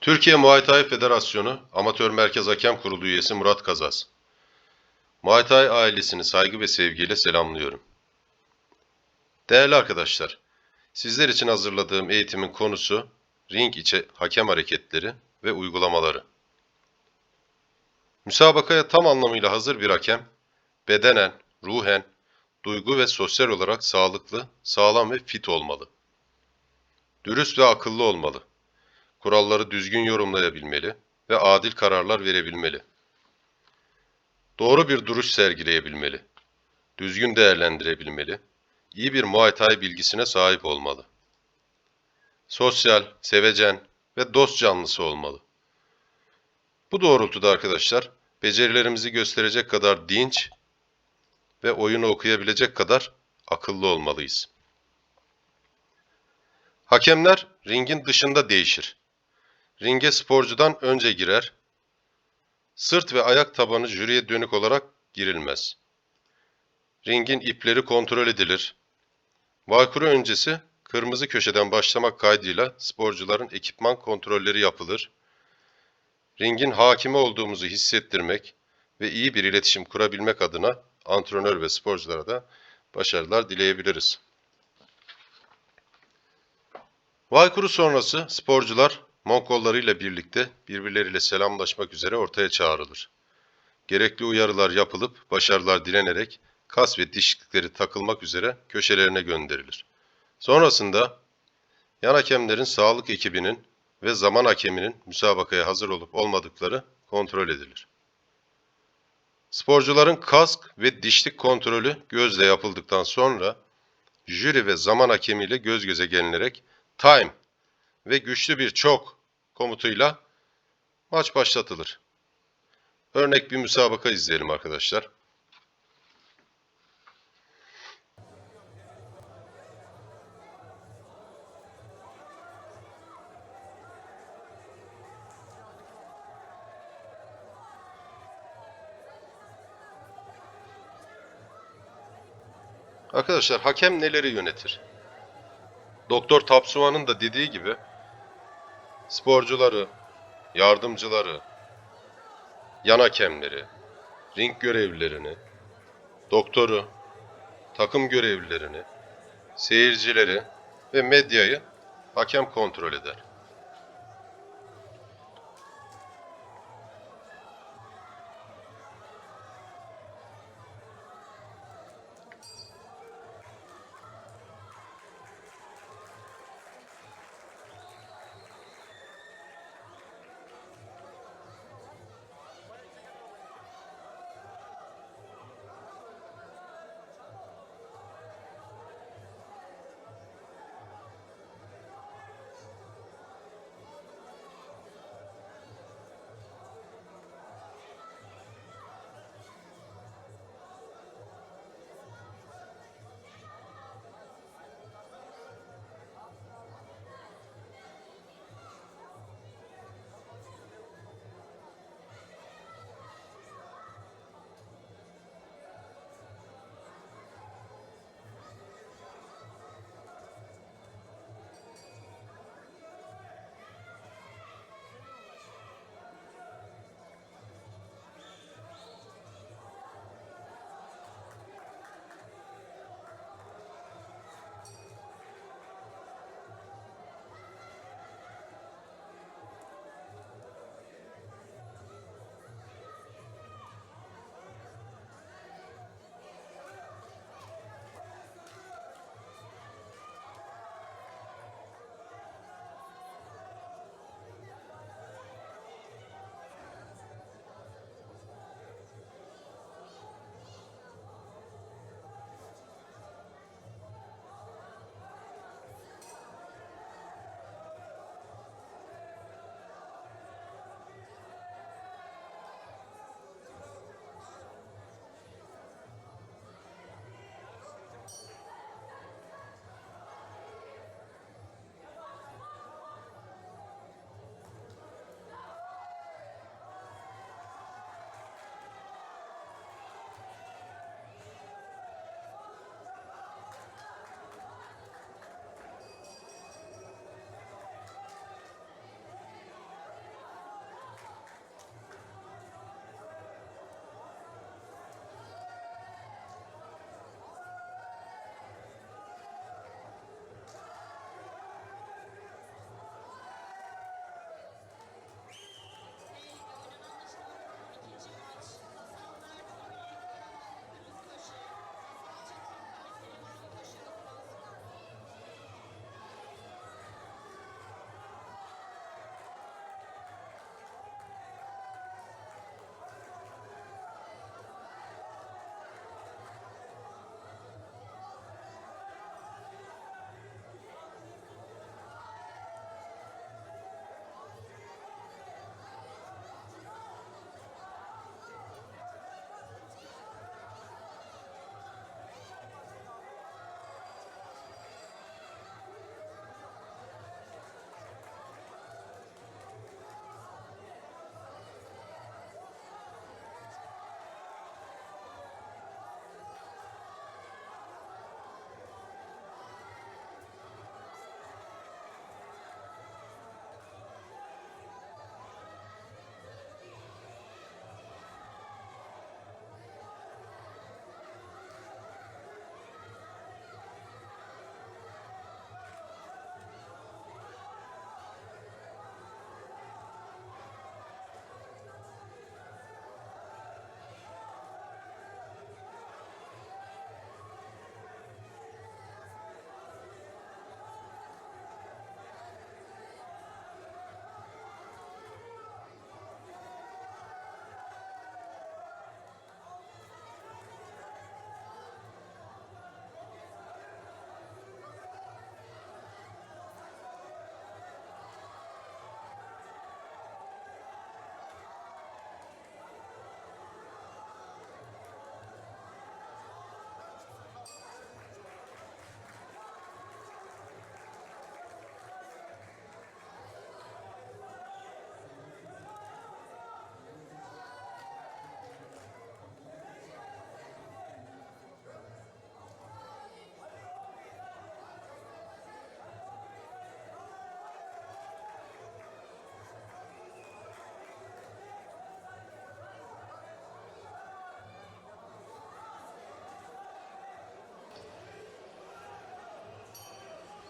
Türkiye Muay Thai Federasyonu Amatör Merkez Hakem Kurulu üyesi Murat Kazaz. Muay Thai ailesini saygı ve sevgiyle selamlıyorum. Değerli arkadaşlar, sizler için hazırladığım eğitimin konusu ring içi hakem hareketleri ve uygulamaları. Müsabakaya tam anlamıyla hazır bir hakem, bedenen, ruhen, duygu ve sosyal olarak sağlıklı, sağlam ve fit olmalı. Dürüst ve akıllı olmalı. Kuralları düzgün yorumlayabilmeli ve adil kararlar verebilmeli. Doğru bir duruş sergileyebilmeli. Düzgün değerlendirebilmeli. iyi bir Muay bilgisine sahip olmalı. Sosyal, sevecen ve dost canlısı olmalı. Bu doğrultuda arkadaşlar, becerilerimizi gösterecek kadar dinç ve oyunu okuyabilecek kadar akıllı olmalıyız. Hakemler ringin dışında değişir. Ringe sporcudan önce girer. Sırt ve ayak tabanı jüriye dönük olarak girilmez. Ringin ipleri kontrol edilir. Vaykuru öncesi kırmızı köşeden başlamak kaydıyla sporcuların ekipman kontrolleri yapılır. Ringin hakimi olduğumuzu hissettirmek ve iyi bir iletişim kurabilmek adına antrenör ve sporculara da başarılar dileyebiliriz. Vaykuru sonrası sporcular Mongollarıyla birlikte birbirleriyle selamlaşmak üzere ortaya çağrılır. Gerekli uyarılar yapılıp başarılar dilenerek kas ve dişlikleri takılmak üzere köşelerine gönderilir. Sonrasında yan hakemlerin sağlık ekibinin ve zaman hakeminin müsabakaya hazır olup olmadıkları kontrol edilir. Sporcuların kask ve dişlik kontrolü gözle yapıldıktan sonra jüri ve zaman hakemiyle göz göze gelinerek time ve güçlü bir çok komutuyla maç başlatılır. Örnek bir müsabaka izleyelim arkadaşlar. Arkadaşlar hakem neleri yönetir? Doktor Tapsuva'nın da dediği gibi sporcuları, yardımcıları, yan hakemleri, ring görevlilerini, doktoru, takım görevlilerini, seyircileri ve medyayı hakem kontrol eder.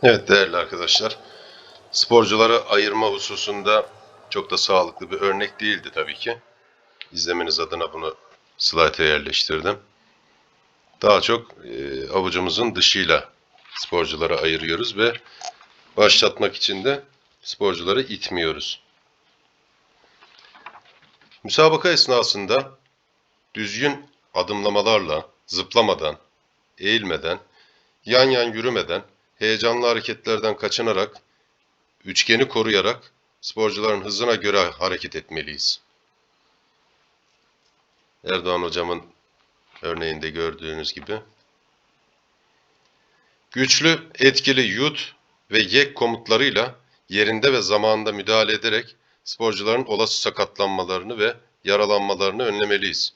Evet değerli arkadaşlar, sporcuları ayırma hususunda çok da sağlıklı bir örnek değildi tabii ki. İzlemeniz adına bunu slayta yerleştirdim. Daha çok e, avucumuzun dışıyla sporcuları ayırıyoruz ve başlatmak için de sporcuları itmiyoruz. Müsabaka esnasında düzgün adımlamalarla, zıplamadan, eğilmeden, yan yan yürümeden, heyecanlı hareketlerden kaçınarak, üçgeni koruyarak sporcuların hızına göre hareket etmeliyiz. Erdoğan hocamın örneğinde gördüğünüz gibi. Güçlü, etkili yut ve yek komutlarıyla yerinde ve zamanında müdahale ederek sporcuların olası sakatlanmalarını ve yaralanmalarını önlemeliyiz.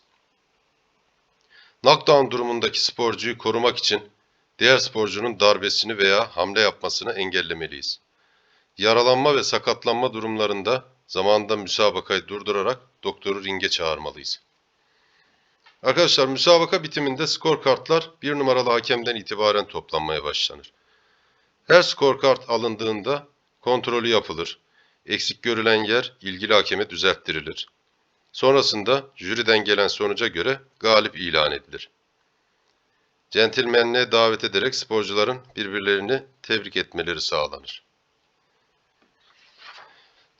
Knockdown durumundaki sporcuyu korumak için diğer sporcunun darbesini veya hamle yapmasını engellemeliyiz. Yaralanma ve sakatlanma durumlarında zamanında müsabakayı durdurarak doktoru ringe çağırmalıyız. Arkadaşlar müsabaka bitiminde skor kartlar bir numaralı hakemden itibaren toplanmaya başlanır. Her skor kart alındığında kontrolü yapılır. Eksik görülen yer ilgili hakeme düzelttirilir. Sonrasında jüriden gelen sonuca göre galip ilan edilir. Centilmenliğe davet ederek sporcuların birbirlerini tebrik etmeleri sağlanır.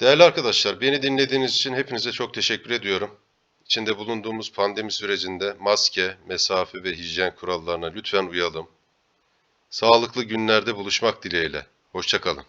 Değerli arkadaşlar, beni dinlediğiniz için hepinize çok teşekkür ediyorum. İçinde bulunduğumuz pandemi sürecinde maske, mesafe ve hijyen kurallarına lütfen uyalım. Sağlıklı günlerde buluşmak dileğiyle. Hoşçakalın.